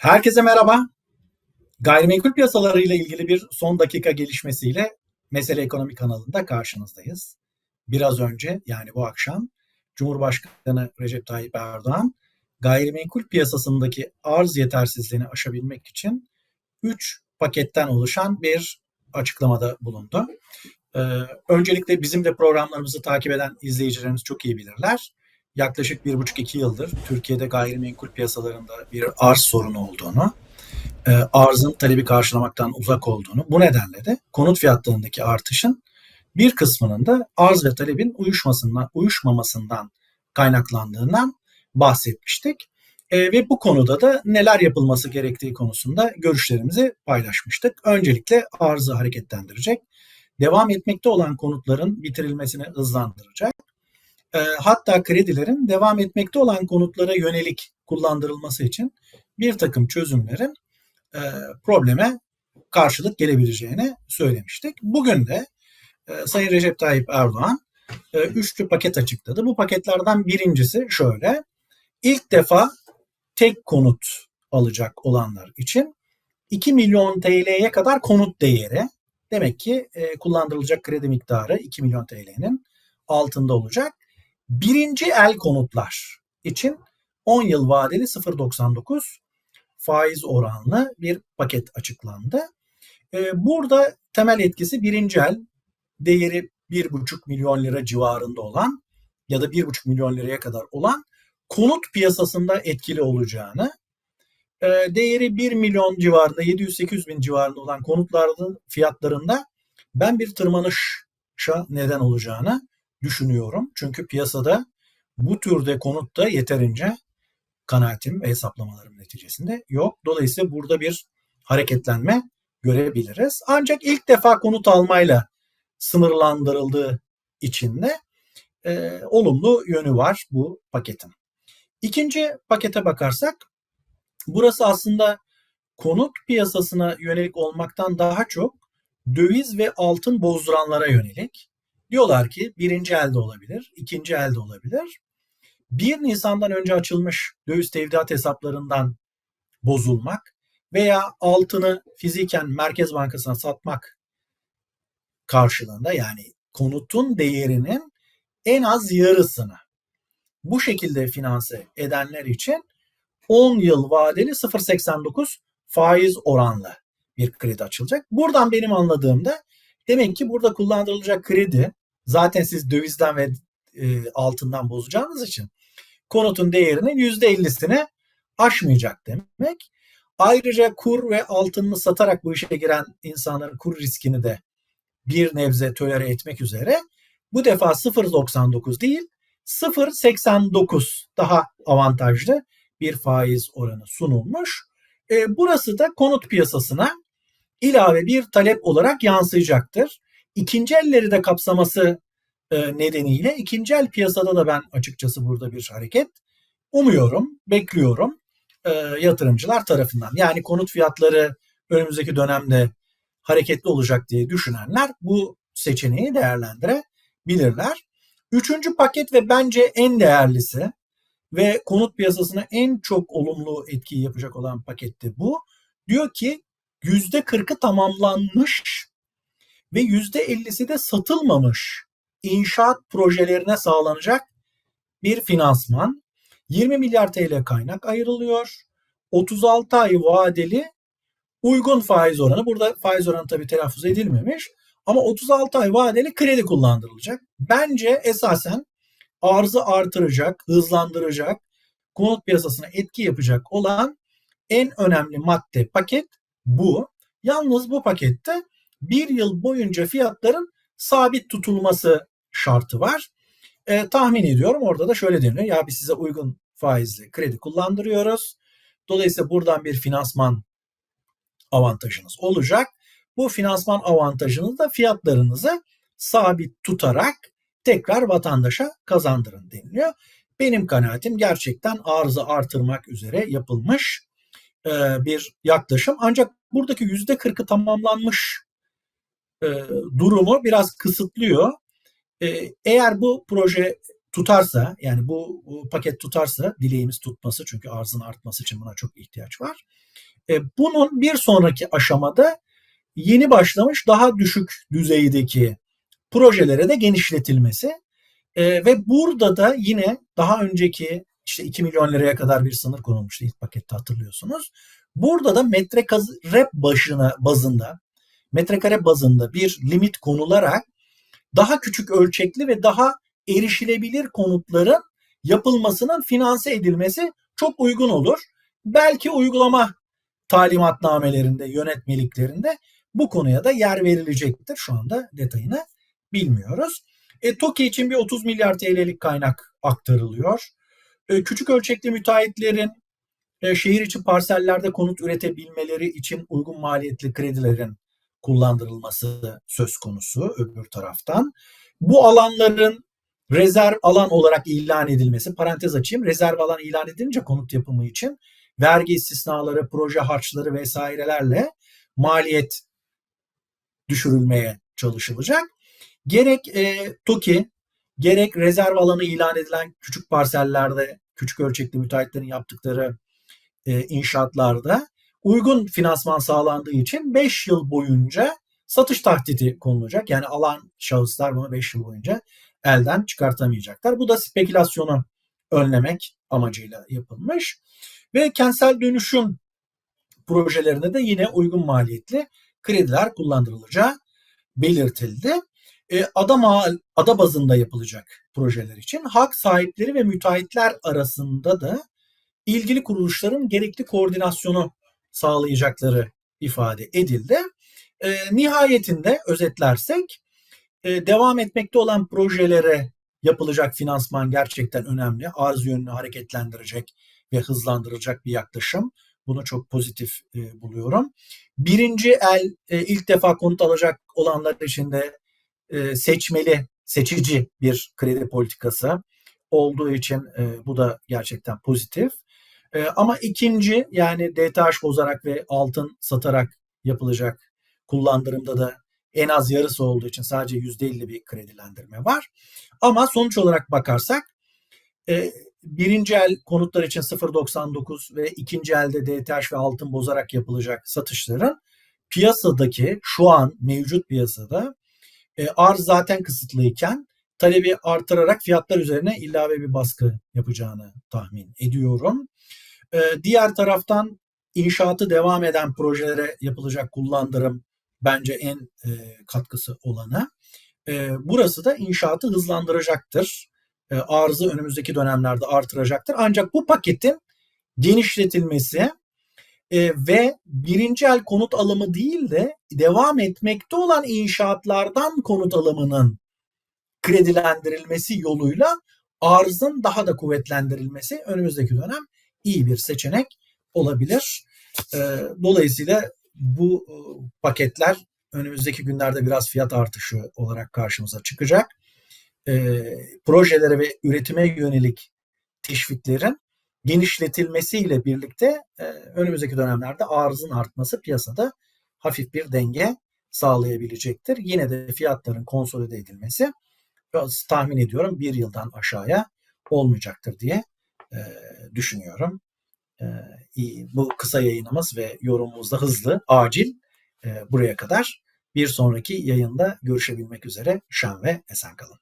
Herkese merhaba. Gayrimenkul piyasaları ile ilgili bir son dakika gelişmesiyle Mesele Ekonomi kanalında karşınızdayız. Biraz önce yani bu akşam Cumhurbaşkanı Recep Tayyip Erdoğan gayrimenkul piyasasındaki arz yetersizliğini aşabilmek için 3 paketten oluşan bir açıklamada bulundu. Ee, öncelikle bizim de programlarımızı takip eden izleyicilerimiz çok iyi bilirler yaklaşık bir buçuk iki yıldır Türkiye'de gayrimenkul piyasalarında bir arz sorunu olduğunu, e, arzın talebi karşılamaktan uzak olduğunu, bu nedenle de konut fiyatlarındaki artışın bir kısmının da arz ve talebin uyuşmasından, uyuşmamasından kaynaklandığından bahsetmiştik. E, ve bu konuda da neler yapılması gerektiği konusunda görüşlerimizi paylaşmıştık. Öncelikle arzı hareketlendirecek, devam etmekte olan konutların bitirilmesini hızlandıracak e, hatta kredilerin devam etmekte olan konutlara yönelik kullandırılması için bir takım çözümlerin e, probleme karşılık gelebileceğini söylemiştik. Bugün de e, Sayın Recep Tayyip Erdoğan e, üçlü paket açıkladı. Bu paketlerden birincisi şöyle. İlk defa tek konut alacak olanlar için 2 milyon TL'ye kadar konut değeri demek ki e, kullandırılacak kredi miktarı 2 milyon TL'nin altında olacak. Birinci el konutlar için 10 yıl vadeli 0.99 faiz oranlı bir paket açıklandı. Ee, burada temel etkisi birinci el değeri 1,5 milyon lira civarında olan ya da 1,5 milyon liraya kadar olan konut piyasasında etkili olacağını, e, değeri 1 milyon civarında 700-800 bin civarında olan konutların fiyatlarında ben bir tırmanışa neden olacağını düşünüyorum. Çünkü piyasada bu türde konutta yeterince kanaatim ve hesaplamalarım neticesinde yok. Dolayısıyla burada bir hareketlenme görebiliriz. Ancak ilk defa konut almayla sınırlandırıldığı için de e, olumlu yönü var bu paketin. İkinci pakete bakarsak burası aslında konut piyasasına yönelik olmaktan daha çok döviz ve altın bozduranlara yönelik. Diyorlar ki birinci elde olabilir, ikinci elde olabilir. 1 Nisan'dan önce açılmış döviz tevdiat hesaplarından bozulmak veya altını fiziken Merkez Bankası'na satmak karşılığında yani konutun değerinin en az yarısını bu şekilde finanse edenler için 10 yıl vadeli 0.89 faiz oranlı bir kredi açılacak. Buradan benim anladığımda demek ki burada kullandırılacak kredi zaten siz dövizden ve e, altından bozacağınız için konutun değerinin %50'sini aşmayacak demek. Ayrıca kur ve altını satarak bu işe giren insanların kur riskini de bir nebze tölere etmek üzere bu defa 0.99 değil 0.89 daha avantajlı bir faiz oranı sunulmuş. E, burası da konut piyasasına ilave bir talep olarak yansıyacaktır. İkinci elleri de kapsaması e, nedeniyle ikinci el piyasada da ben açıkçası burada bir hareket umuyorum, bekliyorum e, yatırımcılar tarafından. Yani konut fiyatları önümüzdeki dönemde hareketli olacak diye düşünenler bu seçeneği değerlendirebilirler. Üçüncü paket ve bence en değerlisi ve konut piyasasına en çok olumlu etkiyi yapacak olan paket de bu. Diyor ki %40'ı tamamlanmış ve %50'si de satılmamış inşaat projelerine sağlanacak bir finansman. 20 milyar TL kaynak ayrılıyor. 36 ay vadeli uygun faiz oranı. Burada faiz oranı tabii telaffuz edilmemiş. Ama 36 ay vadeli kredi kullandırılacak. Bence esasen arzı artıracak, hızlandıracak, konut piyasasına etki yapacak olan en önemli madde paket bu. Yalnız bu pakette bir yıl boyunca fiyatların sabit tutulması şartı var. E, tahmin ediyorum orada da şöyle deniyor. Ya biz size uygun faizli kredi kullandırıyoruz. Dolayısıyla buradan bir finansman avantajınız olacak. Bu finansman avantajını da fiyatlarınızı sabit tutarak tekrar vatandaşa kazandırın deniliyor. Benim kanaatim gerçekten arzı artırmak üzere yapılmış e, bir yaklaşım. Ancak buradaki yüzde kırkı tamamlanmış e, durumu biraz kısıtlıyor. E, eğer bu proje tutarsa yani bu, bu paket tutarsa dileğimiz tutması çünkü arzın artması için buna çok ihtiyaç var. E, bunun bir sonraki aşamada yeni başlamış daha düşük düzeydeki projelere de genişletilmesi e, ve burada da yine daha önceki işte 2 milyon liraya kadar bir sınır konulmuştu ilk pakette hatırlıyorsunuz. Burada da metrekare başına bazında metrekare bazında bir limit konularak daha küçük ölçekli ve daha erişilebilir konutların yapılmasının finanse edilmesi çok uygun olur. Belki uygulama talimatnamelerinde, yönetmeliklerinde bu konuya da yer verilecektir. Şu anda detayını bilmiyoruz. E, TOKİ için bir 30 milyar TL'lik kaynak aktarılıyor. E, küçük ölçekli müteahhitlerin e, şehir içi parsellerde konut üretebilmeleri için uygun maliyetli kredilerin kullandırılması söz konusu öbür taraftan. Bu alanların rezerv alan olarak ilan edilmesi, parantez açayım, rezerv alan ilan edilince konut yapımı için vergi istisnaları, proje harçları vesairelerle maliyet düşürülmeye çalışılacak. Gerek e, TOKİ, gerek rezerv alanı ilan edilen küçük parsellerde, küçük ölçekli müteahhitlerin yaptıkları e, inşaatlarda uygun finansman sağlandığı için 5 yıl boyunca satış tahdidi konulacak. Yani alan şahıslar bunu 5 yıl boyunca elden çıkartamayacaklar. Bu da spekülasyonu önlemek amacıyla yapılmış. Ve kentsel dönüşüm projelerinde de yine uygun maliyetli krediler kullandırılacağı belirtildi. E, ada, ada bazında yapılacak projeler için hak sahipleri ve müteahhitler arasında da ilgili kuruluşların gerekli koordinasyonu sağlayacakları ifade edildi. E, nihayetinde özetlersek e, devam etmekte olan projelere yapılacak finansman gerçekten önemli. Arz yönünü hareketlendirecek ve hızlandıracak bir yaklaşım. Bunu çok pozitif e, buluyorum. Birinci el e, ilk defa konut alacak olanlar için de e, seçmeli, seçici bir kredi politikası olduğu için e, bu da gerçekten pozitif. E, ama ikinci yani DTH bozarak ve altın satarak yapılacak kullandırımda da en az yarısı olduğu için sadece %50 bir kredilendirme var. Ama sonuç olarak bakarsak e, birinci el konutlar için 0.99 ve ikinci elde DTH ve altın bozarak yapılacak satışların piyasadaki şu an mevcut piyasada e, arz zaten kısıtlıyken talebi artırarak fiyatlar üzerine ilave bir baskı yapacağını tahmin ediyorum. E, diğer taraftan inşaatı devam eden projelere yapılacak kullandırım bence en e, katkısı olanı. E, burası da inşaatı hızlandıracaktır. E, arzı önümüzdeki dönemlerde artıracaktır. Ancak bu paketin genişletilmesi e, ve birinci el konut alımı değil de devam etmekte olan inşaatlardan konut alımının kredilendirilmesi yoluyla arzın daha da kuvvetlendirilmesi önümüzdeki dönem iyi bir seçenek olabilir. E, dolayısıyla bu e, paketler önümüzdeki günlerde biraz fiyat artışı olarak karşımıza çıkacak. E, projelere ve üretime yönelik teşviklerin genişletilmesiyle birlikte e, önümüzdeki dönemlerde arzın artması piyasada hafif bir denge sağlayabilecektir. Yine de fiyatların konsolide edilmesi tahmin ediyorum bir yıldan aşağıya olmayacaktır diye e, düşünüyorum. E, iyi. Bu kısa yayınımız ve yorumumuz da hızlı, acil e, buraya kadar. Bir sonraki yayında görüşebilmek üzere. Şen ve esen kalın.